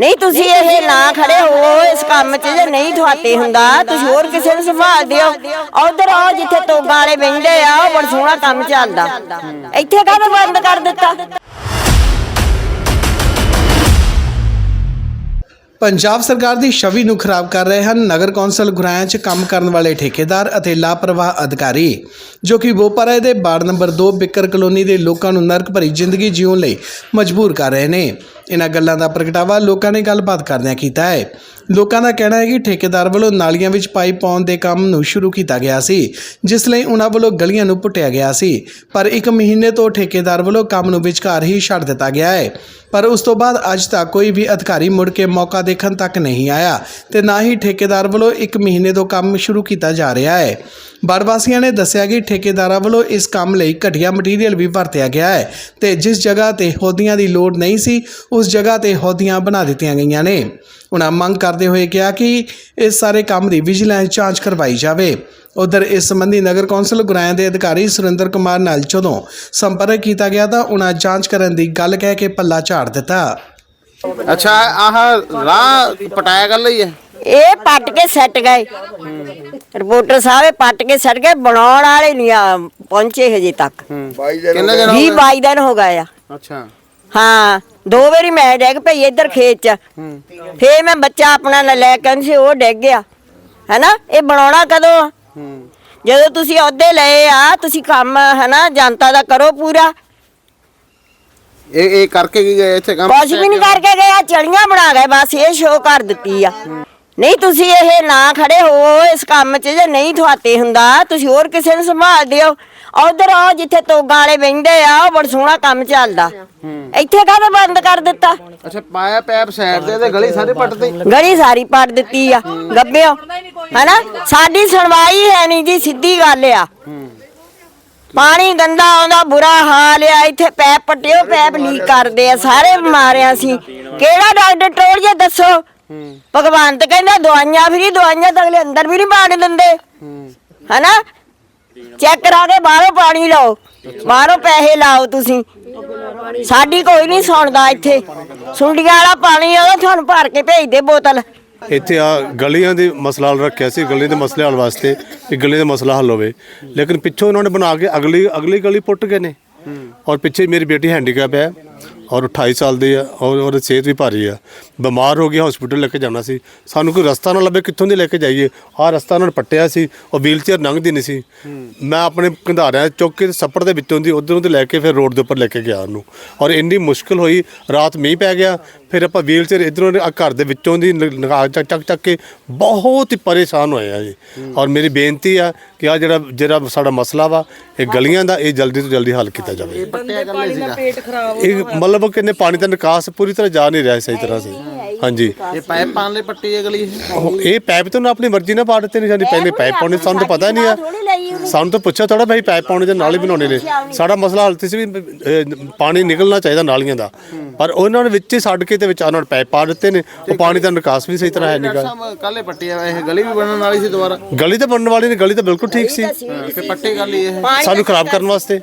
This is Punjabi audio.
ਨਹੀਂ ਤੁਸੀਂ ਇਹ ਨਾ ਖੜੇ ਹੋ ਇਸ ਕੰਮ 'ਚ ਜੇ ਨਹੀਂ ਤੁਹਾਤੇ ਹੁੰਦਾ ਤੁਸੀਂ ਹੋਰ ਕਿਸੇ ਨੂੰ ਸੰਭਾਲ ਦਿਓ। ਉਧਰ ਆਓ ਜਿੱਥੇ ਤੋਗਾ ਵਾਲੇ ਬਹਿੰਦੇ ਆ ਉਹ ਬੜਾ ਸੋਹਣਾ ਕੰਮ ਚੱਲਦਾ। ਇੱਥੇ ਕਾਹਦੇ ਬੰਦ ਕਰ ਦਿੱਤਾ? ਪੰਜਾਬ ਸਰਕਾਰ ਦੀ ਛਵੀ ਨੂੰ ਖਰਾਬ ਕਰ ਰਹੇ ਹਨ ਨਗਰ ਕੌਂਸਲ ਗੁਰਾਇਆ 'ਚ ਕੰਮ ਕਰਨ ਵਾਲੇ ਠੇਕੇਦਾਰ ਅਤੇ ਲਾਪਰਵਾਹ ਅਧਿਕਾਰੀ ਜੋ ਕਿ ਬੋਪਾਰਾ ਦੇ ਵਾਰਡ ਨੰਬਰ 2 ਬਿੱਕਰ ਕਲੋਨੀ ਦੇ ਲੋਕਾਂ ਨੂੰ ਨਰਕ ਭਰੀ ਜ਼ਿੰਦਗੀ ਜਿਉਣ ਲਈ ਮਜਬੂਰ ਕਰ ਰਹੇ ਨੇ। ਇਹਨਾਂ ਗੱਲਾਂ ਦਾ ਪ੍ਰਗਟਾਵਾ ਲੋਕਾਂ ਨੇ ਗੱਲਬਾਤ ਕਰਦਿਆਂ ਕੀਤਾ ਹੈ। ਲੋਕਾਂ ਦਾ ਕਹਿਣਾ ਹੈ ਕਿ ਠੇਕੇਦਾਰ ਵੱਲੋਂ ਨਾਲੀਆਂ ਵਿੱਚ ਪਾਈਪ ਪਾਉਣ ਦੇ ਕੰਮ ਨੂੰ ਸ਼ੁਰੂ ਕੀਤਾ ਗਿਆ ਸੀ, ਜਿਸ ਲਈ ਉਹਨਾਂ ਵੱਲੋਂ ਗਲੀਆਂ ਨੂੰ ਪੁੱਟਿਆ ਗਿਆ ਸੀ। ਪਰ ਇੱਕ ਮਹੀਨੇ ਤੋਂ ਠੇਕੇਦਾਰ ਵੱਲੋਂ ਕੰਮ ਨੂੰ ਵਿਚਕਾਰ ਹੀ ਛੱਡ ਦਿੱਤਾ ਗਿਆ ਹੈ। ਪਰ ਉਸ ਤੋਂ ਬਾਅਦ ਅੱਜ ਤੱਕ ਕੋਈ ਵੀ ਅਧਿਕਾਰੀ ਮੁੜ ਕੇ ਮੌਕਾ ਦੇਖਣ ਤੱਕ ਨਹੀਂ ਆਇਆ ਤੇ ਨਾ ਹੀ ਠੇਕੇਦਾਰ ਵੱਲੋਂ ਇੱਕ ਮਹੀਨੇ ਤੋਂ ਕੰਮ ਸ਼ੁਰੂ ਕੀਤਾ ਜਾ ਰਿਹਾ ਹੈ। ਬੜ ਵਾਸੀਆਂ ਨੇ ਦੱਸਿਆ ਕਿ ਠੇਕੇਦਾਰਾਂ ਵੱਲੋਂ ਇਸ ਕੰਮ ਲਈ ਘਟੀਆ ਮਟੀਰੀਅਲ ਵੀ ਵਰਤਿਆ ਗਿਆ ਹੈ ਤੇ ਜਿਸ ਜਗ੍ਹਾ ਤੇ ਹੌਦੀਆਂ ਦੀ ਲੋੜ ਨਹੀਂ ਸੀ, ਉਸ ਜਗ੍ਹਾ ਤੇ ਹੋਦੀਆਂ ਬਣਾ ਦਿੱਤੀਆਂ ਗਈਆਂ ਨੇ। ਉਹਨਾਂ ਮੰਗ ਕਰਦੇ ਹੋਏ ਕਿਹਾ ਕਿ ਇਸ ਸਾਰੇ ਕੰਮ ਦੀ ਵਿਜੀਲੈਂਸ ਜਾਂਚ ਕਰਵਾਈ ਜਾਵੇ। ਉਧਰ ਇਸ ਸੰਬੰਧੀ ਨਗਰ ਕੌਂਸਲ ਗੁਰਾਇਆ ਦੇ ਅਧਿਕਾਰੀ ਸੁਰਿੰਦਰ ਕੁਮਾਰ ਨਾਲ ਜਦੋਂ ਸੰਪਰਕ ਕੀਤਾ ਗਿਆ ਤਾਂ ਉਹਨਾਂ ਜਾਂਚ ਕਰਨ ਦੀ ਗੱਲ ਕਹਿ ਕੇ ਪੱਲਾ ਝਾੜ ਦਿੱਤਾ। ਅੱਛਾ ਆਹ ਰਾਹ ਪਟਾਇਆ ਕਰ ਲਈ ਹੈ? ਇਹ ਪੱਟ ਕੇ ਸੱਟ ਗਏ। ਰਿਪੋਰਟਰ ਸਾਹਿਬ ਇਹ ਪੱਟ ਕੇ ਸੱਟ ਗਏ ਬਣਾਉਣ ਵਾਲੇ ਨਹੀਂ ਆ ਪਹੁੰਚੇ ਹਜੇ ਤੱਕ। ਕਿੰਨੇ ਦਿਨ ਹੋ 20 ਗਏ? 22 ਦਿਨ ਹੋ ਗਏ ਆ। ਅੱਛਾ। ਹਾਂ ਦੋ ਵਾਰੀ ਮੈਂ ਡਿੱਗ ਪਈ ਇੱਧਰ ਖੇਤ ਚ। ਫੇਰ ਮੈਂ ਬੱਚਾ ਆਪਣਾ ਲੈ- ਲੈ ਕੇ ਆਉਂਦੀ ਸੀ ਉਹ ਡਿੱਗ ਗਿਆ। ਹੈਨਾ? ਇਹ ਬਣਾਉਣਾ ਕਦੋਂ? ਆ? ਹੂੰ ਜਦੋਂ ਤੁਸੀਂ ਅਹੁਦੇ ਲਏ ਆ ਤੁਸੀਂ ਕੰਮ ਹੈਨਾ ਜਨਤਾ ਦਾ ਕਰੋ ਪੂਰਾ। ਇਹ ਇਹ ਕਰਕੇ ਕੀ ਗਏ ਇੱਥੇ ਕੰਮ ਕੁਛ ਵੀ ਨਹੀਂ ਕਰਕੇ? ਗਏ ਆ ਚੜੀਆਂ ਬਣਾ ਗਏ ਬਸ ਇਹ ਸ਼ੋਅ ਕਰ ਦਿੱਤੀ ਆ। ਨਹੀਂ ਤੁਸੀਂ ਇਹ ਨਾ ਖੜੇ ਹੋ ਇਸ ਕੰਮ 'ਚ ਜੇ ਨਹੀਂ ਤੁਹਾਤੇ ਹੁੰਦਾ ਤੁਸੀਂ ਹੋਰ ਕਿਸੇ ਨੂੰ ਸੰਭਾਲ ਦਿਓ। ਉਧਰ ਆਓ ਜਿੱਥੇ ਤੋਗਾ ਵਾਲੇ ਬਹਿੰਦੇ ਆ ਉਹ ਬੜਾ ਸੋਹਣਾ ਕੰਮ ਚੱਲਦਾ। ਇੱਥੇ ਕਾਹਦੇ ਬੰਦ ਕਰ ਦਿੱਤਾ? ਅੱਛਾ ਪਾਇਆ ਪੈਪ ਸਾਈਡ ਤੇ ਤੇ ਗਲੀ ਸਾਰੇ ਪੱਟਦੇ ਗਲੀ ਸਾਰੀ ਪੱਟ ਦਿੱਤੀ ਆ ਗੱਬਿਓ ਹੈਨਾ? ਸਾਡੀ ਸੁਣਵਾਈ ਹੈ ਨਹੀਂ ਜੀ ਸਿੱਧੀ ਗੱਲ ਆ। ਪਾਣੀ ਗੰਦਾ ਆਉਂਦਾ ਬੁਰਾ ਹਾਲ ਆ ਇੱਥੇ ਪੈਪ ਪੱਟਿਓ ਪੈਪ ਲੀਕ ਕਰਦੇ ਆ ਸਾਰੇ ਬਿਮਾਰਿਆਂ ਸੀ ਕਿਹੜਾ ਡਾਕਟਰ ਟੋੜ ਜੇ ਦੱਸੋ? ਭਗਵੰਤ ਕਹਿੰਦਾ, ਦਵਾਈਆਂ ਫਰੀ ਦਵਾਈਆਂ ਤਾਂ ਅਗਲੇ ਅੰਦਰ ਵੀ ਨਹੀਂ ਪਾਣੀ ਦਿੰਦੇ। ਹੈਨਾ? ਚੈੱਕ ਕਰਾ ਕੇ ਬਾਹਰੋਂ ਪਾਣੀ ਲਾਓ। ਬਾਹਰੋਂ ਪੈਸੇ ਲਾਓ ਤੁਸੀਂ। ਸਾਡੀ ਕੋਈ ਨਹੀਂ ਸੁਣਦਾ ਇੱਥੇ। ਸੁੰਡੀਆਂ ਵਾਲਾ ਪਾਣੀ ਉਹ ਤੁਹਾਨੂੰ ਭਰ ਕੇ ਭੇਜ ਦੇ ਬੋਤਲ। ਇੱਥੇ ਆ ਗਲੀਆਂ ਦੇ ਮਸਲਾ ਹੱਲ ਰੱਖਿਆ ਸੀ, ਗਲੀ ਦੇ ਮਸਲੇ ਹੱਲ ਵਾਸਤੇ ਕਿ ਗਲੀ ਦਾ ਮਸਲਾ ਹੱਲ ਹੋਵੇ। ਲੇਕਿਨ ਪਿੱਛੋਂ ਇਹਨਾਂ ਨੇ ਬਣਾ ਕੇ ਅਗਲੀ ਅਗਲੀ ਗਲੀ ਪੁੱਟ ਗਏ ਨੇ। ਔਰ ਪਿੱਛੇ ਮੇਰੀ ਬੇਟੀ ਹੈਂਡੀਕੈਪ ਹੈ। ਔਰ 28 ਸਾਲ ਦੀ ਹੈ ਔਰ ਉਹਦੀ ਸਿਹਤ ਵੀ ਭਾਰੀ ਆ। ਬਿਮਾਰ ਹੋ ਗਿਆ ਹਸਪੀਟਲ ਲੈ ਕੇ ਜਾਣਾ ਸੀ। ਸਾਨੂੰ ਕੋਈ ਰਸਤਾ ਨਾ ਲੱਭੇ ਕਿੱਥੋਂ ਦੀ ਲੈ ਕੇ ਜਾਈਏ? ਆਹ ਰਸਤਾ ਉਹਨਾਂ ਨੇ ਪੱਟਿਆ ਸੀ ਉਹ ਵੀਲਚੇਅਰ ਲੰਘਦੀ ਨਹੀਂ ਸੀ। ਮੈਂ ਆਪਣੇ ਕੰਧਾਰਿਆਂ ਚੁੱਕ ਕੇ ਸੱਪੜ ਦੇ ਵਿੱਚੋਂ ਦੀ ਉਧਰੋਂ ਦੀ ਲੈ ਕੇ ਫਿਰ ਰੋਡ ਦੇ ਉੱਪਰ ਲੈ ਕੇ ਗਿਆ ਉਹਨੂੰ। ਔਰ ਇੰਨੀ ਮੁਸ਼ਕਲ ਹੋਈ ਰਾਤ ਮੀਂਹ ਪੈ ਗਿਆ ਫਿਰ ਆਪਾਂ ਵੀਲਚੇਅਰ ਇਧਰੋਂ ਘਰ ਦੇ ਵਿੱਚੋਂ ਦੀ ਲਗਾ ਚੱਕ ਚੱਕ ਚੱਕ ਕੇ ਬਹੁਤ ਹੀ ਪਰੇਸ਼ਾਨ ਹੋਏ ਆ ਜੀ। ਔਰ ਮੇਰੀ ਬੇਨਤੀ ਆ ਕਿ ਆ ਜਿਹੜਾ ਜਿਹੜਾ ਸਾਡਾ ਮਸਲਾ ਵਾ ਇਹ ਗਲੀਆਂ ਦਾ ਇਹ ਜਲਦੀ ਤੋਂ ਜਲਦੀ ਹੱਲ ਕੀਤਾ ਜਾਵੇ। ਪੱਟਿਆ ਕਰ ਲਈ ਸੀਗਾ ਇਹ ਮਤਲਬ ਕਿੰਨੇ ਪਾਣੀ ਦਾ ਨਿਕਾਸ ਪੂਰੀ ਤਰ੍ਹਾਂ ਜਾ ਨਹੀਂ ਰਿਹਾ ਸਹੀ ਤਰ੍ਹਾਂ ਸੇ। ਹਾਂਜੀ। ਇਹ ਪਾਈਪ ਪਾਣ ਲਈ ਪੱਟੀ ਹੈ ਗਲੀ ਇਹ? ਉਹ ਇਹ ਪੈਪ ਤੋਂ ਆਪਣੀ ਮਰਜ਼ੀ ਨਾਲ ਪਾ ਦਿੱਤੇ ਨਹੀਂ ਜਾਂਦੀ ਪਹਿਲੇ ਪੈਪ ਪਾਉਣੇ ਸਾਨੂੰ ਤਾਂ ਪਤਾ ਹੀ ਨਹੀਂ ਆ। ਸਾਨੂੰ ਤਾਂ ਪੁੱਛਿਆ ਥੋੜਾ ਭਾਈ ਪੈਪ ਪਾਉਣੇ ਜਾਂ ਨਾਲ ਹੀ ਬਣਾਉਣੇ ਨੇ। ਸਾਡਾ ਮਸਲਾ ਹੱਲ ਸੀ ਵੀ ਅਹ, ਪਾਣੀ ਨਿਕਲਣਾ ਚਾਹੀਦਾ ਨਾਲੀਆਂ ਦਾ। ਪਰ ਉਹਨਾਂ ਨੇ ਵਿੱਚ ਹੀ ਛੱਡ ਕੇ ਤੇ ਵਿੱਚ ਉਹਨਾਂ ਨੇ ਪੈਪ ਪਾ ਦਿੱਤੇ ਨੇ। ਉਹ ਪਾਣੀ ਦਾ ਨਿਕਾਸ ਵੀ ਸਹੀ ਤਰ੍ਹਾਂ ਹੈ ਨਹੀਂਗਾ ਸਭ ਕੱਲੇ ਪੱਟੀ ਆ ਇਹ ਗਲੀ ਵੀ ਬਣਨ ਵਾਲੀ ਸੀ ਦੁਬਾਰਾ? ਗਲੀ ਤਾਂ ਬਣਨ ਵਾਲੀ ਨੇ ਗਲੀ ਤਾਂ ਬਿਲਕੁਲ ਠੀਕ ਸੀ। ਫਿਰ ਪੱਟੀ ਕਰ ਲਈ ਇਹ। ਸਾਨੂੰ ਖਰਾਬ ਕਰਨ ਵਾਸਤੇ।